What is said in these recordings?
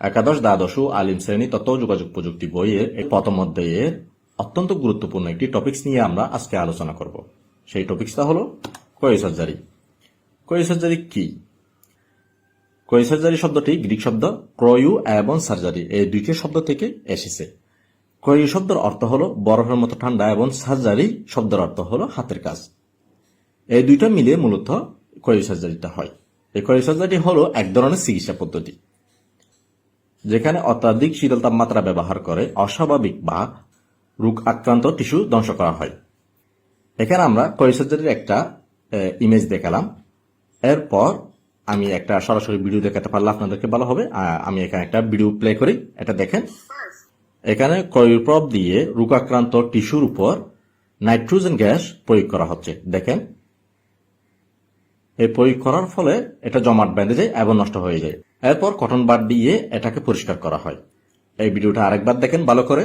একাদশ দ্বাদশ ও আলিম শ্রেণি তথ্য যোগাযোগ প্রযুক্তি বইয়ের প্রথম অধ্যায়ের অত্যন্ত গুরুত্বপূর্ণ একটি টপিকস নিয়ে আমরা আজকে আলোচনা করব। সেই টপিকসটা হলো কোয়ে সার্জারি কোয়ে সার্জারি কি? কোয়ে সার্জারি শব্দটি গ্রিক শব্দ ক্রয়ু এবং সার্জারি। এই দুইটি শব্দ থেকে এসেছে। ক্রয়ু শব্দের অর্থ হলো বরফের মতো ঠান্ডা এবং সার্জারি শব্দের অর্থ হলো হাতের কাজ। এই দুইটা মিলে মূলত কোয়ে সার্জারিটা হয়। এই কোয়ে সার্জারি হলো এক ধরনের চিকিৎসা পদ্ধতি। যেখানে অত্যাধিক শীতল তাপমাত্রা ব্যবহার করে অস্বাভাবিক বা রোগ আক্রান্ত টিস্যু ধ্বংস করা হয়। এখানে আমরা কোয়েসার্জারির একটা ইমেজ দেখালাম। এরপর আমি একটা সরাসরি ভিডিও দেখাতে পারলে আপনাদেরকে ভালো হবে। আমি এখানে একটা ভিডিও প্লে করি, এটা দেখেন। এখানে ক্রয়োপ্রপ দিয়ে রোগাক্রান্ত টিস্যুর উপর নাইট্রোজেন গ্যাস প্রয়োগ করা হচ্ছে, দেখেন। এই প্রয়োগ করার ফলে এটা জমাট বেঁধে যায় এবং নষ্ট হয়ে যায়। এরপর কটন বার দিয়ে এটাকে পরিষ্কার করা হয়। এই ভিডিওটা আরেকবার দেখেন ভালো করে।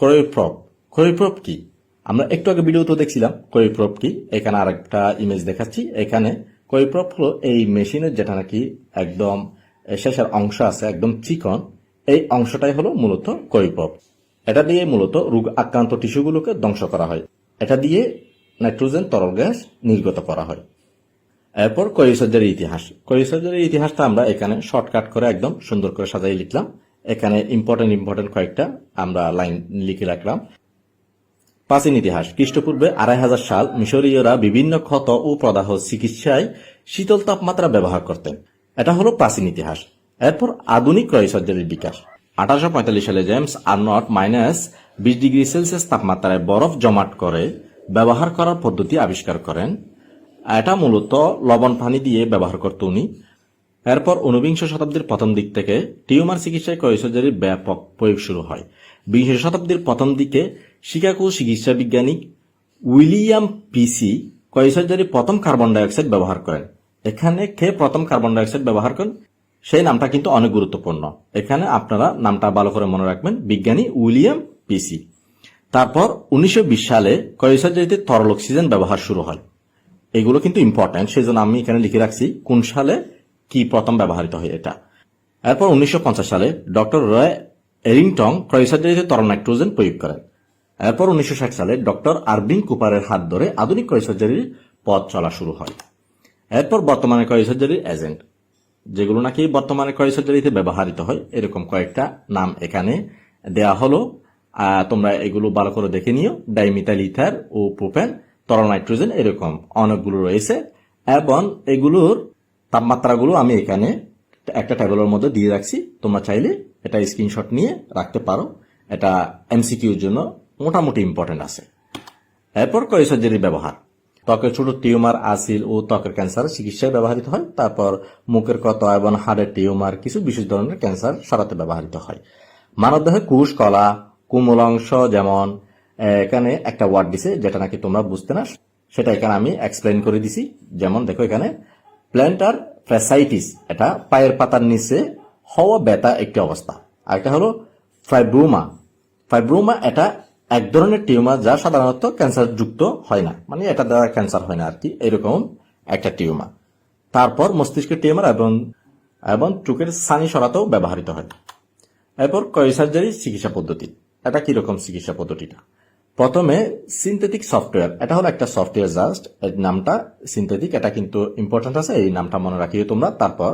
ক্রয়োপ্রপ ক্রয়োপ্রপ কি? আমরা একটু আগে ভিডিও তো দেখছিলাম ক্রয়োপ্রপ কি? এখানে আরেকটা ইমেজ দেখাচ্ছি। এখানে ক্রয়োপ্রপ হলো এই মেশিনের যেটা নাকি একদম শেষের অংশ আছে, একদম চিকন। এই অংশটাই হলো মূলত ক্রয়োপ্রপ এটা দিয়ে মূলত রোগ আক্রান্ত টিস্যুগুলোকে ধ্বংস করা হয়। এটা দিয়ে নাইট্রোজেন তরল গ্যাস নির্গত করা হয়। এরপর কৈশর্যের ইতিহাস। কৈশর্যের ইতিহাসটা আমরা এখানে শর্টকাট করে একদম সুন্দর করে সাজাই লিখলাম। এখানে ইম্পর্টেন্ট ইম্পর্টেন্ট কয়েকটা আমরা লাইন লিখে রাখলাম। প্রাচীন ইতিহাস। খ্রিস্টপূর্বে আড়াই হাজার সাল মিশরীয়রা বিভিন্ন ক্ষত ও প্রদাহ চিকিৎসায় শীতল তাপমাত্রা ব্যবহার করতেন। এটা হলো প্রাচীন ইতিহাস। এরপর আধুনিক ক্রয়সর্জারির বিকাশ। আঠারোশো পঁয়তাল্লিশ সালে জেমস আর্নট মাইনাস বিশ ডিগ্রি সেলসিয়াস তাপমাত্রায় বরফ জমাট করে ব্যবহার করার পদ্ধতি আবিষ্কার করেন। এটা মূলত লবণ পানি দিয়ে ব্যবহার করত উনি। এরপর ঊনবিংশ শতাব্দীর প্রথম দিক থেকে টিউমার চিকিৎসায় ক্রয়সর্জারির ব্যাপক প্রয়োগ শুরু হয়। বিংশ শতাব্দীর প্রথম দিকে শিকাগো চিকিৎসা বিজ্ঞানী উইলিয়াম পিসি ক্রয়সর্জারি প্রথম কার্বন ডাইঅক্সাইড ব্যবহার করেন। এখানে কে প্রথম কার্বন ডাইঅক্সাইড ব্যবহার করেন? সেই নামটা কিন্তু অনেক গুরুত্বপূর্ণ। এখানে আপনারা নামটা ভালো করে মনে রাখবেন। বিজ্ঞানী উইলিয়াম পিসি। তারপর উনিশশো বিশ সালে ক্রয়সর্জারিতে তরল অক্সিজেন ব্যবহার শুরু হয়। এগুলো কিন্তু ইম্পর্টেন্ট সেই জন্য আমি এখানে লিখে রাখছি কোন সালে কি প্রথম ব্যবহৃত হয় এটা। এরপর উনিশশো পঞ্চাশ সালে ডক্টর রয় এরিংটং ক্রয়সার্জারিতে তরল নাইট্রোজেন প্রয়োগ করেন। এরপর উনিশশো ষাট সালে ডক্টর আরবিন কুপারের হাত ধরে আধুনিক ক্রয়সার্জারির পথ চলা শুরু হয়। এরপর বর্তমানে ক্রয়সার্জারির এজেন্ট যেগুলো নাকি বর্তমানে ক্রয়সার্জারিতে ব্যবহৃত হয়, এরকম কয়েকটা নাম এখানে দেয়া হলো। তোমরা এগুলো ভালো করে দেখে নিও। ডাইমিথাইল ইথার ও প্রোপেন তরল নাইট্রোজেন এরকম অনেকগুলো রয়েছে। এবং এগুলোর তাপমাত্রাগুলো আমি এখানে একটা টেবিলের মধ্যে দিয়ে রাখছি। তোমরা চাইলে এটা স্ক্রিনশট নিয়ে রাখতে পারো। এটা এমসিকিউর জন্য মোটামুটি ইম্পর্টেন্ট আছে। এরপর কয়েসার্জারির ব্যবহার। ত্বকের ছোট টিউমার, আসিল ও ত্বকের ক্যান্সার চিকিৎসায় ব্যবহৃত হয়। তারপর মুখের ক্ষত এবং হাড়ের টিউমার কিছু বিশেষ ধরনের ক্যান্সার সরাতে ব্যবহৃত হয়। মানবদেহে কুশ কলা কোমল অংশ যেমন এখানে একটা ওয়ার্ড দিছে যেটা নাকি তোমরা বুঝতে না, সেটা এখানে আমি এক্সপ্লেন করে দিছি। যেমন দেখো এখানে প্ল্যান্টার ফ্যাসাইটিস এটা পায়ের পাতার নিচে হওয়া ব্যথা একটি অবস্থা। আর একটা হলো ফাইব্রোমা ফাইব্রোমা এটা এক ধরনের টিউমার যা সাধারণত ক্যান্সার যুক্ত হয় না মানে এটা দ্বারা ক্যান্সার হয় না আর কি, এরকম একটা টিউমার। তারপর মস্তিষ্কের টিউমার এবং এবং চোখের সানি সরাতেও ব্যবহৃত হয়। এরপর কয়সার্জারি চিকিৎসা পদ্ধতি। এটা কীরকম চিকিৎসা পদ্ধতিটা? প্রথমে সিনথেটিক সফটওয়্যার এটা হলো একটা সফটওয়্যার জাস্ট এর নামটা সিনথেটিক এটা কিন্তু ইম্পর্টেন্ট আছে, এই নামটা মনে রাখিও তোমরা। তারপর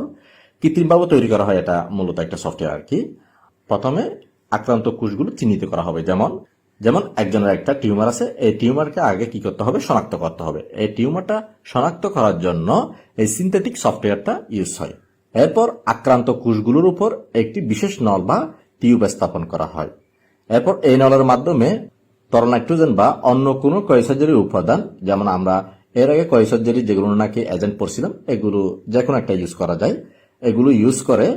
কৃত্রিমভাবে তৈরি করা হয় এটা মূলত একটা সফটওয়্যার আর কি। প্রথমে আক্রান্ত কোষগুলো চিহ্নিত করা হবে, যেমন যেমন একজনের একটা টিউমার আছে, এই টিউমারকে আগে কি করতে হবে? শনাক্ত করতে হবে। এই টিউমারটা শনাক্ত করার জন্য এই সিনথেটিক সফটওয়্যারটা ইউজ হয়। এরপর আক্রান্ত কোষগুলোর উপর একটি বিশেষ নল বা টিউব স্থাপন করা হয়। এরপর এই নলের মাধ্যমে তরল নাইট্রোজেন বা অন্য কোনো কয়সার্জারির উপাদান, যেমন আমরা এর আগে কয়সার্জারি যেগুলো নাকি এজেন্ট পড়ছিলাম, এগুলো যে কোনো একটা ইউজ করা যায়। এগুলো ইউজ করে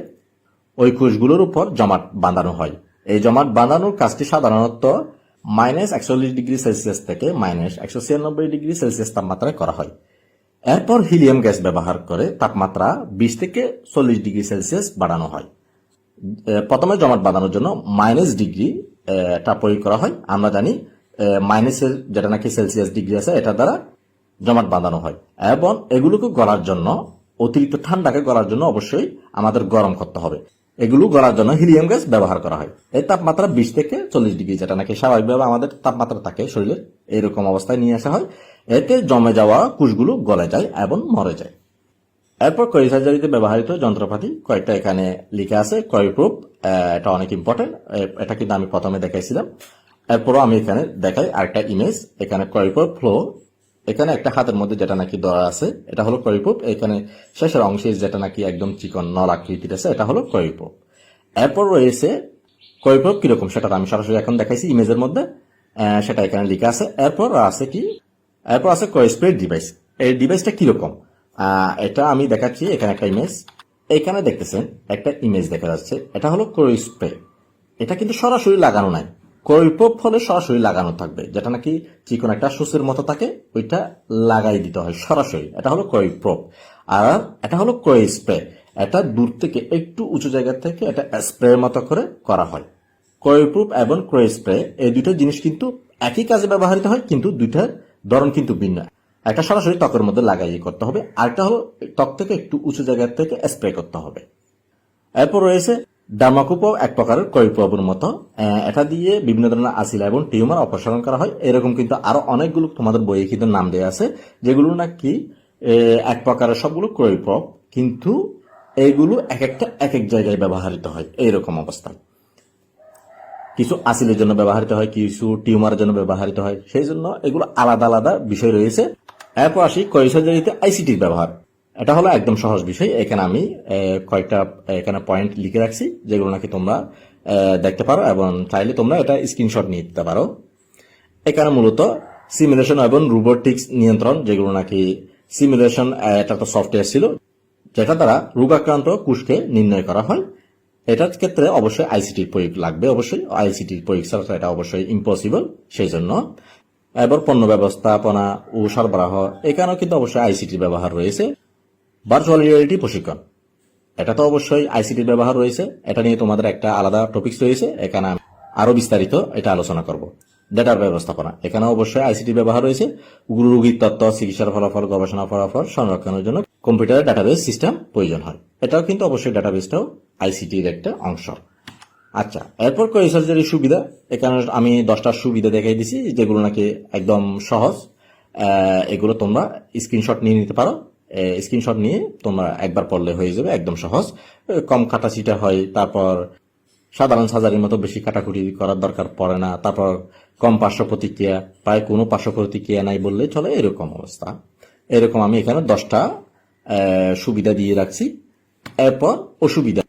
ওই কোষগুলোর উপর জমাট বাঁধানো হয়। এই জমাট বাঁধানোর কাজটি সাধারণত মাইনাস একচল্লিশ ডিগ্রি সেলসিয়াস থেকে মাইনাস একশো ছিয়ানব্বই ডিগ্রি সেলসিয়াস তাপমাত্রায় করা হয়। এরপর হিলিয়াম গ্যাস ব্যবহার করে তাপমাত্রা বিশ থেকে চল্লিশ ডিগ্রি সেলসিয়াস বাড়ানো হয়। প্রথমে জমাট বাঁধানোর জন্য মাইনাস ডিগ্রি আহ, টা প্রয়োগ করা হয়। আমরা জানি মাইনাসের যেটা নাকি সেলসিয়াস ডিগ্রি আছে এটা দ্বারা জমাট বাঁধানো হয়। এবং এগুলোকে গড়ার জন্য অতিরিক্ত ঠান্ডাকে গড়ার জন্য অবশ্যই আমাদের গরম করতে হবে। এগুলো গড়ার জন্য হিলিয়াম গ্যাস ব্যবহার করা হয়। এই তাপমাত্রা বিশ থেকে চল্লিশ ডিগ্রি যেটা নাকি স্বাভাবিকভাবে আমাদের তাপমাত্রা থাকে শরীরের এরকম অবস্থায় নিয়ে আসা হয়। এতে জমে যাওয়া কুশগুলো গলে যায় এবং মরে যায়। এরপর কয় সার্জারিতে ব্যবহৃত যন্ত্রপাতি কয়েকটা এখানে লিখে আছে কয় প্রুফ এটা অনেক ইম্পর্টেন্ট এটা কিন্তু আমি প্রথমে দেখাইছিলাম। এরপরও আমি এখানে দেখাই আরেকটা ইমেজ এখানে কয় ফ্লো এখানে একটা হাতের মধ্যে যেটা নাকি ধরা আছে, এটা হলো প্রুফ এখানে শেষের অংশে যেটা নাকি একদম চিকন নল আকৃতির আছে, এটা হলো প্রুফ এরপর রয়েছে প্রুফ কীরকম, সেটা আমি সরাসরি এখন দেখাইছি ইমেজের মধ্যে সেটা এখানে লিখা আছে। এরপর আছে কি? এরপর আছে কয় স্প্রে ডিভাইস এই ডিভাইসটা কীরকম? এটা আমি দেখাচ্ছি, এখানে একটা ইমেজ এখানে দেখতেছেন, একটা ইমেজ দেখা যাচ্ছে। এটা হলো ক্রয় স্প্রে এটা কিন্তু সরাসরি লাগানো নাই। কৈপোপ ফলে সরাসরি লাগানো থাকবে। যেটা নাকি চিকন একটা সুসের মতো থাকে ওইটা লাগাই দিতে হয়, সরাসরি। এটা হলো কৈপ্রোপ আর এটা হলো ক্রয় স্প্রে এটা দূর থেকে একটু উঁচু জায়গা থেকে এটা স্প্রের মতো করে করা হয়। ক্রয়প্রুফ এবং ক্রয় স্প্রে এই দুটো জিনিস কিন্তু একই কাজে ব্যবহৃত হয়, কিন্তু দুইটার ধরন কিন্তু ভিন্ন। একটা সরাসরি ত্বকের মধ্যে লাগাইয়ে করতে হবে, আরেকটা হলো ত্বক থেকে একটু উঁচু জায়গা থেকে স্প্রে করতে হবে। এরপর রয়েছে ডার্মাকোপো এক প্রকারের কৈপ্রবের মতো। এটা দিয়ে বিভিন্ন ধরনের আসিলা এবং টিউমার অপসারণ করা হয়। এরকম কিন্তু আরও অনেকগুলো তোমাদের বইয়ে কিন্তু নাম দেওয়া আছে, যেগুলো নাকি এক প্রকারের সবগুলো কৈপ্রব কিন্তু এইগুলো এক একটা এক এক জায়গায় ব্যবহৃত হয় এইরকম অবস্থায় কিছু আসিলের জন্য ব্যবহৃত হয়, কিছু টিউমারের জন্য ব্যবহৃত হয়। সেই জন্য এগুলো আলাদা আলাদা বিষয় রয়েছে। এরপর আসি কয় সার্জারিতে আইসিটির ব্যবহার। এটা হলো একদম সহজ বিষয়। এখানে আমি কয়েকটা, এখানে পয়েন্ট লিখে রাখছি, যেগুলো নাকি তোমরা দেখতে পারো এবং চাইলে তোমরা এটা স্ক্রিনশট নিয়ে দিতে পারো। এখানে মূলত সিমুলেশন এবং রোবোটিক্স নিয়ন্ত্রণ, যেগুলো নাকি সিমুলেশন এটা তো সফটওয়্যার ছিল, যেটা দ্বারা রোগাক্রান্ত কুশকে নির্ণয় করা হয়। এটার ক্ষেত্রে অবশ্যই আইসিটির প্রয়োগ লাগবে, অবশ্যই। আইসিটির প্রয়োগ ছাড়া এটা অবশ্যই ইম্পসিবল সেই জন্য। এবার পণ্য ব্যবস্থাপনা ও সরবরাহ, এখানেও কিন্তু অবশ্যই আইসিটির ব্যবহার রয়েছে। ভার্চুয়াল রিয়েলিটি প্রশিক্ষণ, এটা তো অবশ্যই আইসিটির ব্যবহার রয়েছে। এটা নিয়ে তোমাদের একটা আলাদা টপিকস রয়েছে, এখানে আমি আরও বিস্তারিত এটা আলোচনা করব। ডেটার ব্যবস্থাপনা এখানে অবশ্যই আইসিটির ব্যবহার রয়েছে। রোগীর তত্ত্ব চিকিৎসার ফলাফল গবেষণা ফলাফল, সংরক্ষণের জন্য কম্পিউটারের ডাটাবেস সিস্টেম প্রয়োজন হয়। এটাও কিন্তু অবশ্যই ডাটাবেসটাও আইসিটির একটা অংশ। আচ্ছা এরপর কই সার্জারির সুবিধা এখানে আমি দশটা সুবিধা দেখাই দিছি, যেগুলো নাকি একদম সহজ। এগুলো তোমরা স্ক্রিনশট নিয়ে নিতে পারো। স্ক্রিনশট নিয়ে তোমরা একবার পড়লে হয়ে যাবে, একদম সহজ। কম কাটাছিটা হয়, তারপর সাধারণ সার্জারির মতো বেশি কাটাকুটি করার দরকার পড়ে না, তারপর কম পার্শ্ব প্রতিক্রিয়া প্রায় কোনো পার্শ্ব প্রতিক্রিয়া নাই বললে চলে, এরকম অবস্থা। এরকম আমি এখানে দশটা সুবিধা দিয়ে রাখছি। এরপর অসুবিধা।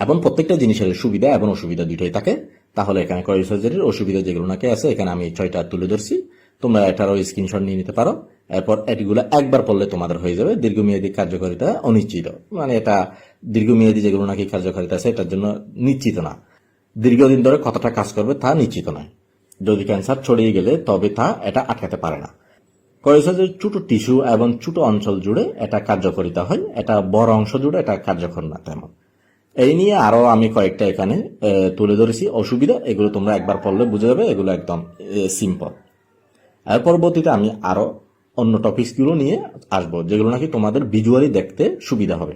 এবং প্রত্যেকটা জিনিসের সুবিধা এবং অসুবিধা দুইটাই থাকে। তাহলে এখানে কয় সার্জারির অসুবিধা যেগুলো নাকি আছে, এখানে আমি ছয়টা তুলে ধরছি। তোমরা এটারও স্ক্রিনশট নিয়ে নিতে পারো। এরপর এটিগুলো একবার পড়লে তোমাদের হয়ে যাবে। দীর্ঘমেয়াদী কার্যকারিতা অনিশ্চিত। মানে এটা দীর্ঘমেয়াদী যেগুলো নাকি কার্যকারিতা আছে, এটার জন্য নিশ্চিত না। দীর্ঘদিন ধরে কতটা কাজ করবে তা নিশ্চিত নয়। যদি ক্যান্সার ছড়িয়ে গেলে তবে তা এটা আটকাতে পারে না। কয়েছে যে ছোট টিস্যু এবং ছোট অঞ্চল জুড়ে এটা কার্যকারিতা হয়। এটা বড় অংশ জুড়ে এটা কার্যকর না তেমন। এই নিয়ে আরও আমি কয়েকটা এখানে তুলে ধরেছি। অসুবিধা, এগুলো তোমরা একবার পড়লে বুঝে যাবে, এগুলো একদম সিম্পল আর পরবর্তীতে আমি আরও অন্য টপিকসগুলো নিয়ে আসব, যেগুলো নাকি তোমাদের ভিজুয়ালি দেখতে সুবিধা হবে।